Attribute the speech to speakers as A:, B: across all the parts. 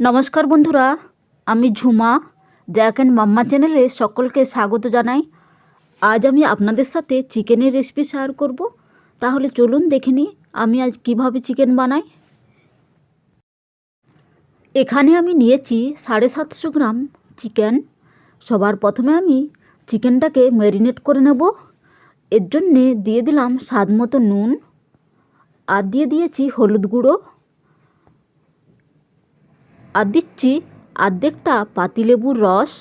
A: নমস্কার বন্ধুরা, আমি ঝুমা জ্যাক অ্যান্ড মাম্মা চ্যানেলে সকলকে স্বাগত জানাই। আজ আমি আপনাদের সাথে চিকেনের রেসিপি শেয়ার করব। তাহলে চলুন দেখে নিই আমি আজ কীভাবে চিকেন বানাই। এখানে আমি নিয়েছি সাড়ে সাতশো গ্রাম চিকেন সবার প্রথমে আমি চিকেনটাকে ম্যারিনেট করে নেব। এর জন্যে দিয়ে দিলাম স্বাদ মতো নুন। আর দিয়ে দিয়েছি হলুদ গুঁড়ো। আর দিচ্ছি আর্ধেকটা পাতিলেবুর রস।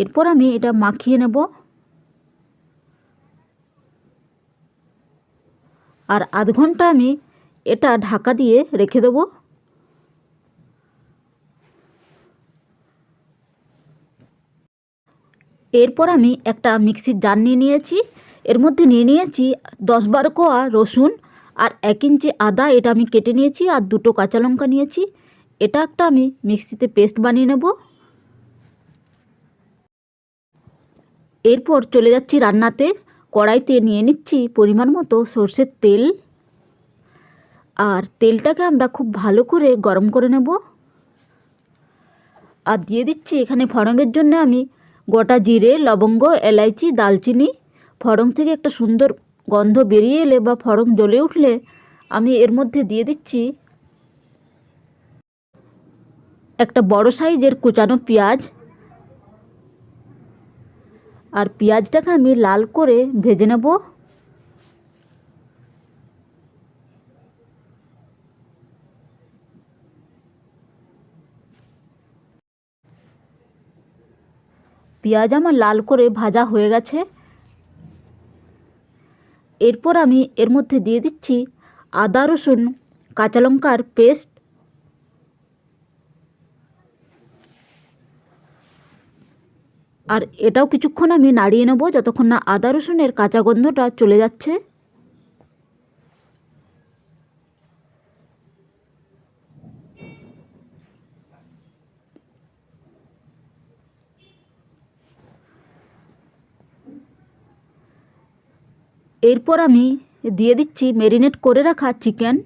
A: এরপর আমি এটা মাখিয়ে নেব। আর আধ ঘণ্টা আমি এটা ঢাকা দিয়ে রেখে দেবো। এরপর আমি একটা মিক্সির জার নিয়ে নিয়েছি। এর মধ্যে নিয়ে নিয়েছি দশ বারো কোয়া রসুন আর এক ইঞ্চি আদা, এটা আমি কেটে নিয়েছি আর দুটো কাঁচা লঙ্কা নিয়েছি। এটা একটা আমি মিক্সিতে পেস্ট বানিয়ে নেব। এরপর চলে যাচ্ছি রান্নাতে। কড়াইতে নিয়ে নিচ্ছি পরিমাণ মতো সর্ষের তেল। আর তেলটাকে আমরা খুব ভালো করে গরম করে নেব। আর দিয়ে দিচ্ছি এখানে ফড়ঙের জন্য আমি গোটা জিরে, লবঙ্গ, এলাইচি, দালচিনি, ফড়ং থেকে একটা সুন্দর গন্ধ বেরিয়ে এলে বা ফড়ং জ্বলে উঠলে আমি এর মধ্যে দিয়ে দিচ্ছি একটা বড় সাইজের কুচানো পেঁয়াজ। আর পেঁয়াজটাকে আমি লাল করে ভেজে নেব। পেঁয়াজ আমার লাল করে ভাজা হয়ে গেছে। এরপর আমি এর মধ্যে দিয়ে দিচ্ছি আদা, রসুন, কাঁচা লঙ্কার পেস্ট। আর এটাও কিছুক্ষণ আমি নাড়িয়ে নেব, যতক্ষণ না আদা, রসুনের কাঁচা গন্ধটা চলে যাচ্ছে। এরপর আমি দিয়ে দিচ্ছি ম্যারিনেট করে রাখা চিকেন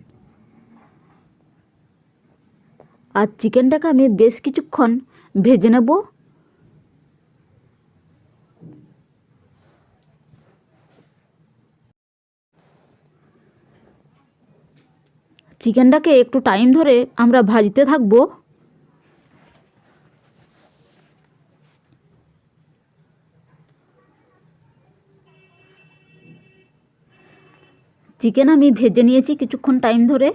A: আর চিকেনটাকে আমি বেশ কিছুক্ষণ ভেজে নেব। চিকেনটাকে একটু টাইম ধরে আমরা ভাজতে থাকব। চিকেন আমি ভেজে নিয়েছি কিছুক্ষণ টাইম ধরে।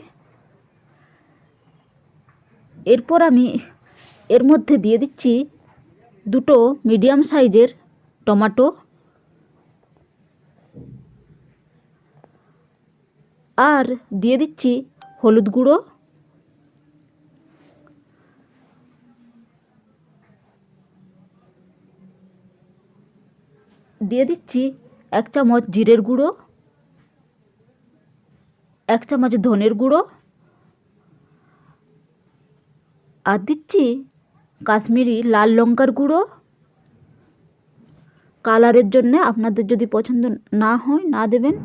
A: এরপর আমি এর মধ্যে দিয়ে দিচ্ছি দুটো মিডিয়াম সাইজের টমাটো। আর দিয়ে দিচ্ছি হলুদ গুঁড়ো। দিয়ে দিচ্ছি এক চামচ জিরের গুঁড়ো। এক চামচ ধনের গুঁড়ো, আর দিচ্ছি কাশ্মীরি লাল লঙ্কার গুঁড়ো। কালারের জন্য আপনাদের যদি পছন্দ না হয়, না দেবেন।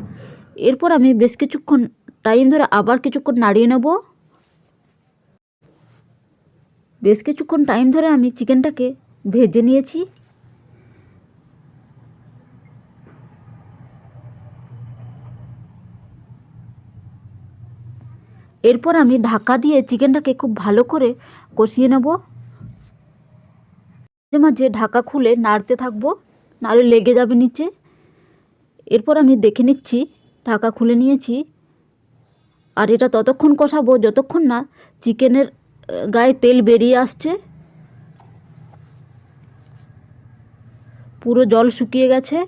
A: এরপর আমি বেশ কিছুক্ষণ টাইম ধরে আবার কিছুক্ষণ নাড়িয়ে নেব। বেশ কিছুক্ষণ টাইম ধরে আমি চিকেনটাকে ভেজে নিয়েছি। এরপর আমি ঢাকা দিয়ে চিকেনটাকে খুব ভালো করে কষিয়ে নেব। মাঝে মাঝে ঢাকা খুলে নাড়তে থাকব নাড়ে লেগে যাবে নিচে। এরপর আমি দেখে নিচ্ছি, ঢাকা খুলে নিয়েছি। আর এটা ততক্ষণ কষাবো যতক্ষণ না চিকেনের গায়ে তেল বেরিয়ে আসছে। পুরো জল শুকিয়ে গেছে।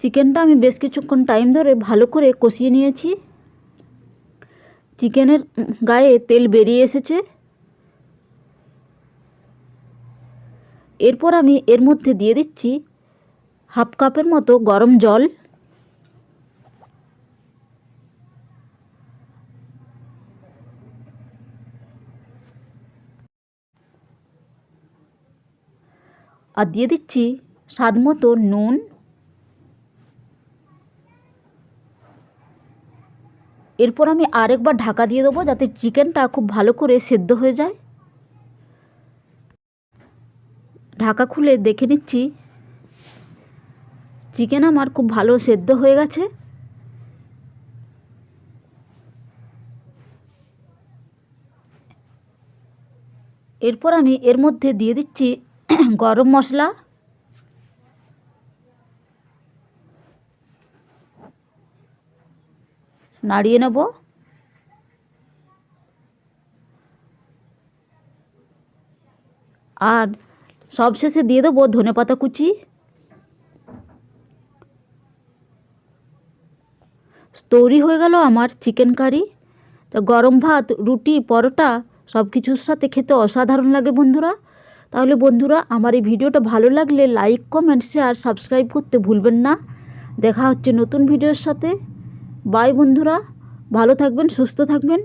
A: চিকেনটা আমি বেশ কিছুক্ষণ টাইম ধরে ভালো করে কষিয়ে নিয়েছি। চিকেনের গায়ে তেল বেরিয়ে এসেছে। এরপর আমি এর মধ্যে দিয়ে দিচ্ছি হাফ কাপের মতো গরম জল। আর দিয়ে দিচ্ছি স্বাদ মতো নুন। এরপর আমি আরেকবার ঢাকা দিয়ে দেবো যাতে চিকেনটা খুব ভালো করে সেদ্ধ হয়ে যায়। ঢাকা খুলে দেখে নিচ্ছি, চিকেন আমার খুব ভালো সেদ্ধ হয়ে গেছে। এরপর আমি এর মধ্যে দিয়ে দিচ্ছি গরম মশলা। নাড়িয়ে নেব। আর সবশেষে দিয়ে দেবো ধনে পাতা কুচি। তৈরি হয়ে গেল আমার চিকেন কারি। তা গরম ভাত, রুটি, পরোটা সব কিছুর সাথে খেতে অসাধারণ লাগে বন্ধুরা। তাহলে বন্ধুরা, আমার এই ভিডিওটা ভালো লাগলে লাইক কমেন্ট শেয়ার সাবস্ক্রাইব করতে ভুলবেন না। দেখা হচ্ছে নতুন ভিডিওর সাথে। বাই বন্ধুরা ভালো থাকবেন সুস্থ থাকবেন।